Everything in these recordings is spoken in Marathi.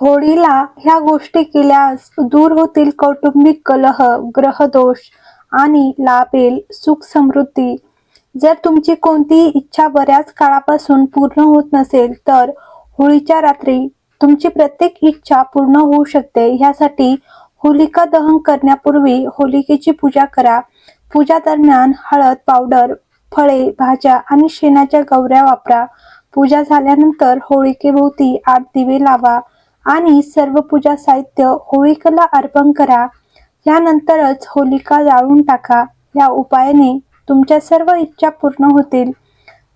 होळीला ह्या गोष्टी केल्यास दूर होतील कौटुंबिक कलह ग्रहदोष आणि लाभेल सुख समृद्धी. जर तुमची कोणतीही इच्छा बऱ्याच काळापासून पूर्ण होत नसेल तर होळीच्या रात्री तुमची प्रत्येक इच्छा पूर्ण होऊ शकते. ह्यासाठी होलिका दहन करण्यापूर्वी होलिकेची पूजा करा. पूजा दरम्यान हळद पावडर फळे भाज्या आणि शेणाच्या गवऱ्या वापरा. पूजा झाल्यानंतर होळिकेभोवती आठ दिवे लावा. आणि सर्व पूजा साहित्य होळीकला अर्पण करा. यानंतरच होलिका जाळून टाका. या उपायाने तुमच्या सर्व इच्छा पूर्ण होतील.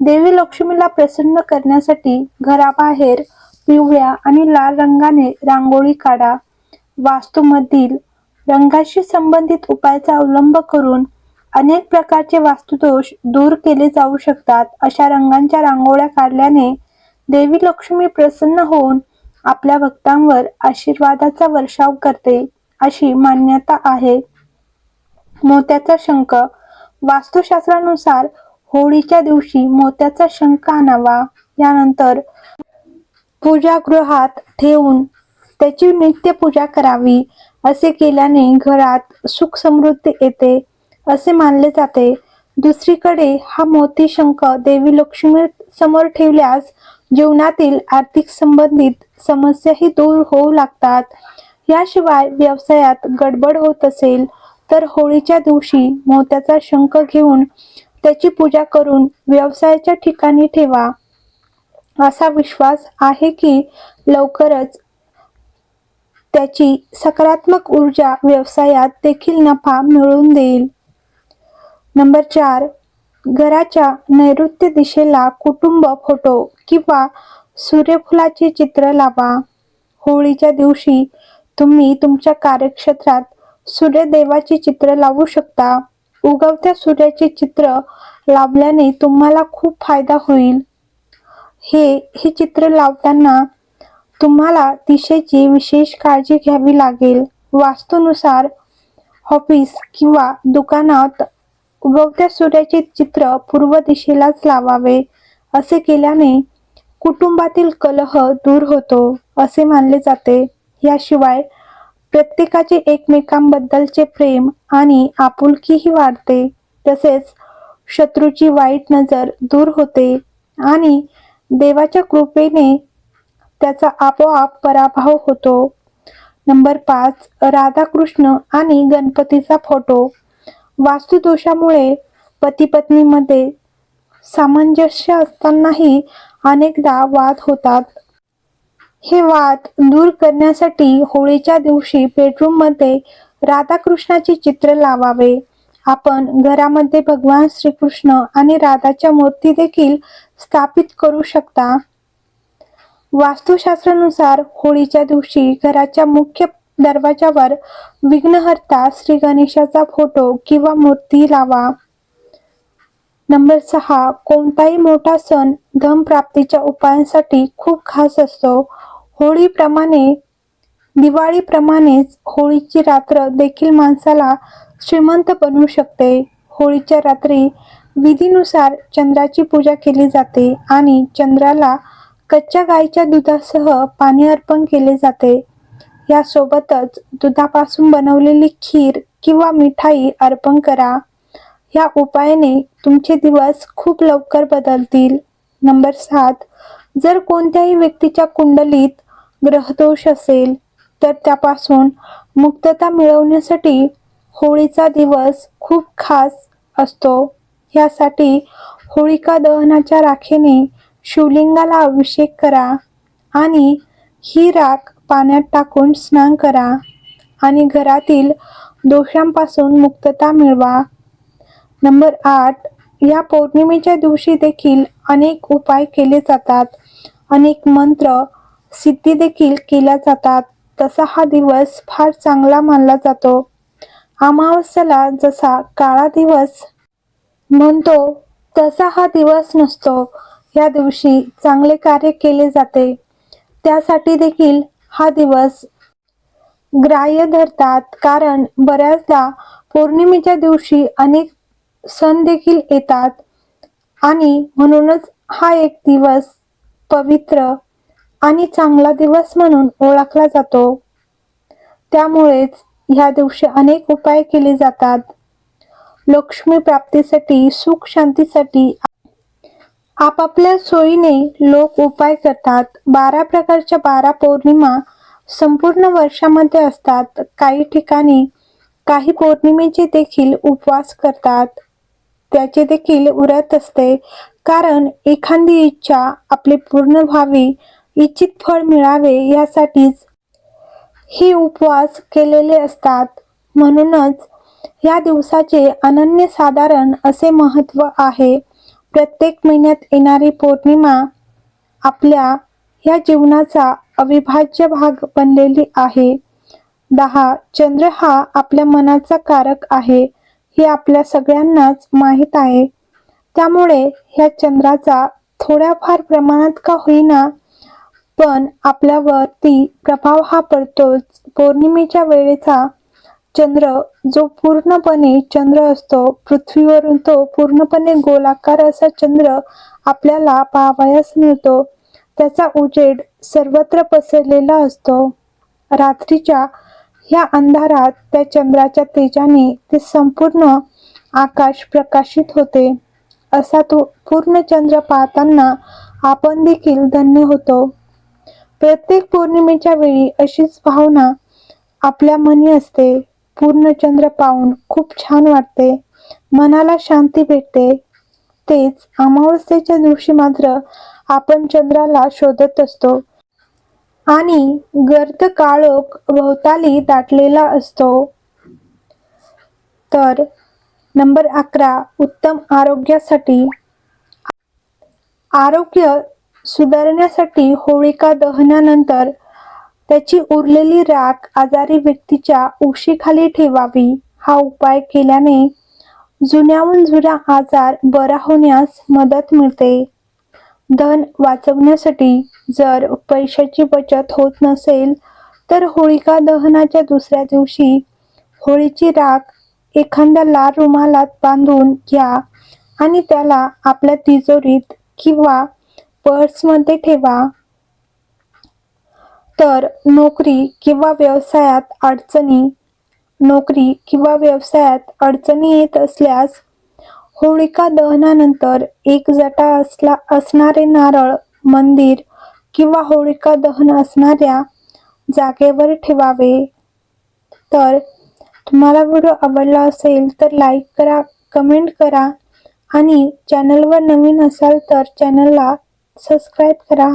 देवी लक्ष्मीला प्रसन्न करण्यासाठी घराबाहेर पिवळ्या आणि लाल रंगाने रांगोळी काढा. वास्तूमधील रंगाशी संबंधित उपायाचा अवलंब करून अनेक प्रकारचे वास्तुदोष दूर केले जाऊ शकतात. अशा रंगांच्या रांगोळ्या काढल्याने देवी लक्ष्मी प्रसन्न होऊन आपल्या भक्तांवर आशीर्वादाचा वर्षाव करते अशी मान्यता आहे. मोत्याचा शंख वास्तुशास्त्रानुसार होळीच्या दिवशी मोत्याचा शंख आणावा. यानंतर पूजागृहात ठेवून त्याची नित्य पूजा करावी असे केल्याने घरात सुख समृद्धी येते असे मानले जाते. दुसरीकडे हा मोती शंख देवी लक्ष्मी समोर ठेवल्यास जीवनातील आर्थिक संबंधित समस्याही दूर होऊ लागतात. याशिवाय व्यवसायात गडबड होत असेल तर होळीच्या दिवशी मोत्याचा शंख घेऊन त्याची पूजा करून व्यवसायाच्या ठिकाणी ठेवा. असा विश्वास आहे की लवकरच त्याची सकारात्मक ऊर्जा व्यवसायात देखील नफा मिळवून देईल. नंबर चार घराच्या नैऋत्य दिशेला कुटुंब फोटो किंवा सूर्यफुलाचे चित्र लावा. होळीच्या दिवशी तुम्ही तुमच्या कार्यक्षेत्रात सूर्यदेवाचे चित्र लावू शकता. उगवत्या सूर्याचे चित्र लावल्याने तुम्हाला खूप फायदा होईल. हे हे चित्र लावताना तुम्हाला दिशेची विशेष काळजी घ्यावी लागेल. वास्तूनुसार ऑफिस किंवा दुकानात उगवत्या सूर्याचे चित्र पूर्व दिशेलाच लावावे असे केल्याने कुटुंबातील कलह दूर होतो असे मानले जाते. याशिवाय प्रत्येकाचे एकमेकांबद्दलचे प्रेम आणि आपुलकीही वाढते. तसेच शत्रूची वाईट नजर दूर होते आणि देवाच्या कृपेने त्याचा आपोआप पराभव होतो. नंबर पाच राधाकृष्ण आणि गणपतीचा फोटो. वास्तुदोषामुळे पती पत्नीमध्ये सामंजस्य असतानाही अनेकदा वाद होतात. हे वाद दूर करण्यासाठी होळीच्या दिवशी बेडरूममध्ये राधाकृष्णाचे चित्र लावावे. आपण घरामध्ये भगवान श्रीकृष्ण आणि राधाच्या मूर्ती देखील स्थापित करू शकता. वास्तुशास्त्रानुसार होळीच्या दिवशी घराच्या मुख्य दरवाजावर विघ्नहर्ता श्री गणेशाचा फोटो किंवा मूर्ती लावा. नंबर सहा कोणताही मोठा सण धनप्राप्तीच्या उपायांसाठी खूप खास असतो. होळीप्रमाणे दिवाळीप्रमाणेच होळीची रात्र देखील माणसाला श्रीमंत बनवू शकते. होळीच्या रात्री विधीनुसार चंद्राची पूजा केली जाते आणि चंद्राला कच्च्या गाईच्या दुधासह पाणी अर्पण केले जाते. यासोबतच दुधापासून बनवलेली खीर किंवा मिठाई अर्पण करा. या उपायाने तुमचे दिवस खूप लवकर बदलतील. नंबर सात जर कोणत्याही व्यक्तीच्या कुंडलीत ग्रहदोष असेल तर त्यापासून मुक्तता मिळवण्यासाठी होळीचा दिवस खूप खास असतो. यासाठी होळिका दहनाच्या राखेने शिवलिंगाला अभिषेक करा आणि ही राख पाण्यात टाकून स्नान करा आणि घरातील दोषांपासून मुक्तता मिळवा. नंबर आठ या पौर्णिमेच्या दिवशी देखील अनेक उपाय केले जातात. अनेक मंत्र सिद्धी देखील केल्या जातात. तसा हा दिवस फार चांगला मानला जातो. अमावस्याला जसा काळा दिवस म्हणतो तसा हा दिवस नसतो. या दिवशी चांगले कार्य केले जाते. त्यासाठी देखील हा दिवस ग्राह्य धरतात. कारण बऱ्याचदा पौर्णिमेच्या दिवशी अनेक सण देखील येतात. आणि म्हणूनच हा एक दिवस पवित्र आणि चांगला दिवस म्हणून ओळखला जातो. त्यामुळेच ह्या दिवशी अनेक उपाय केले जातात. लक्ष्मी प्राप्तीसाठी सुख शांतीसाठी आपापल्या सोयीने लोक उपाय करतात. बारा प्रकारच्या बारा पौर्णिमा संपूर्ण वर्षामध्ये असतात. काही ठिकाणी काही पौर्णिमेचे देखील उपवास करतात. त्याचे देखील व्रत असते. कारण एखादी इच्छा आपली पूर्ण व्हावी इच्छित फळ मिळावे यासाठीच हे उपवास केलेले असतात. म्हणूनच या दिवसाचे अनन्यसाधारण असे महत्त्व आहे. प्रत्येक महिन्यात येणारी पौर्णिमा आपल्या या जीवनाचा अविभाज्य भाग बनलेली आहे. दहा चंद्र हा आपल्या मनाचा कारक आहे हे आपल्या सगळ्यांनाच माहीत आहे. त्यामुळे ह्या चंद्राचा थोड्याफार प्रमाणात का होईना पण आपल्यावरती प्रभाव हा पडतोच. पौर्णिमेच्या वेळेचा चंद्र जो पूर्णपणे चंद्र असतो पृथ्वीवरून तो पूर्णपणे गोलाकार असा चंद्र आपल्याला पाहावयास मिळतो. त्याचा उजेड सर्वत्र पसरलेला असतो. रात्रीच्या ह्या अंधारात त्या चंद्राच्या तेजाने ते संपूर्ण आकाश प्रकाशित होते. असा तो पूर्ण चंद्र पाहताना आपण देखील धन्य होतो. प्रत्येक पौर्णिमेच्या वेळी अशीच भावना आपल्या मनी असते. पूर्ण चंद्र पाहून खूप छान वाटते. मनाला शांती भेटते. तेच अमावस्येच्या दिवशी मात्र आपण चंद्राला शोधत असतो. आणि गर्द काळोख भोवताली दाटलेला असतो. तर नंबर अकरा उत्तम आरोग्यासाठी. आरोग्य सुधारण्यासाठी होळिका दहनानंतर त्याची उरलेली राख आजारी व्यक्तीच्या उशीखाली ठेवावी हा उपाय केल्याने जुन्याहून जुना आजार बरा होण्यास मदत मिळते. धन वाचवण्यासाठी जर पैशाची बचत होत नसेल तर होळिका दहनाच्या दुसऱ्या दिवशी होळीची राख एखाद्या लाल रुमालात बांधून घ्या आणि त्याला आपल्या तिजोरीत किंवा पर्समध्ये ठेवा. तर नोकरी किंवा व्यवसायात अडचणी नोकरी किंवा व्यवसायात अडचणी येत असल्यास होळिका दहनानंतर एक जटा असला असणारे नारळ मंदिर किंवा होळिका दहन असणाऱ्या जागेवर ठेवावे. तर तुम्हाला व्हिडिओ आवडला असेल तर लाईक करा कमेंट करा आणि चॅनलवर नवीन असाल तर चॅनलला सबस्क्राईब करा.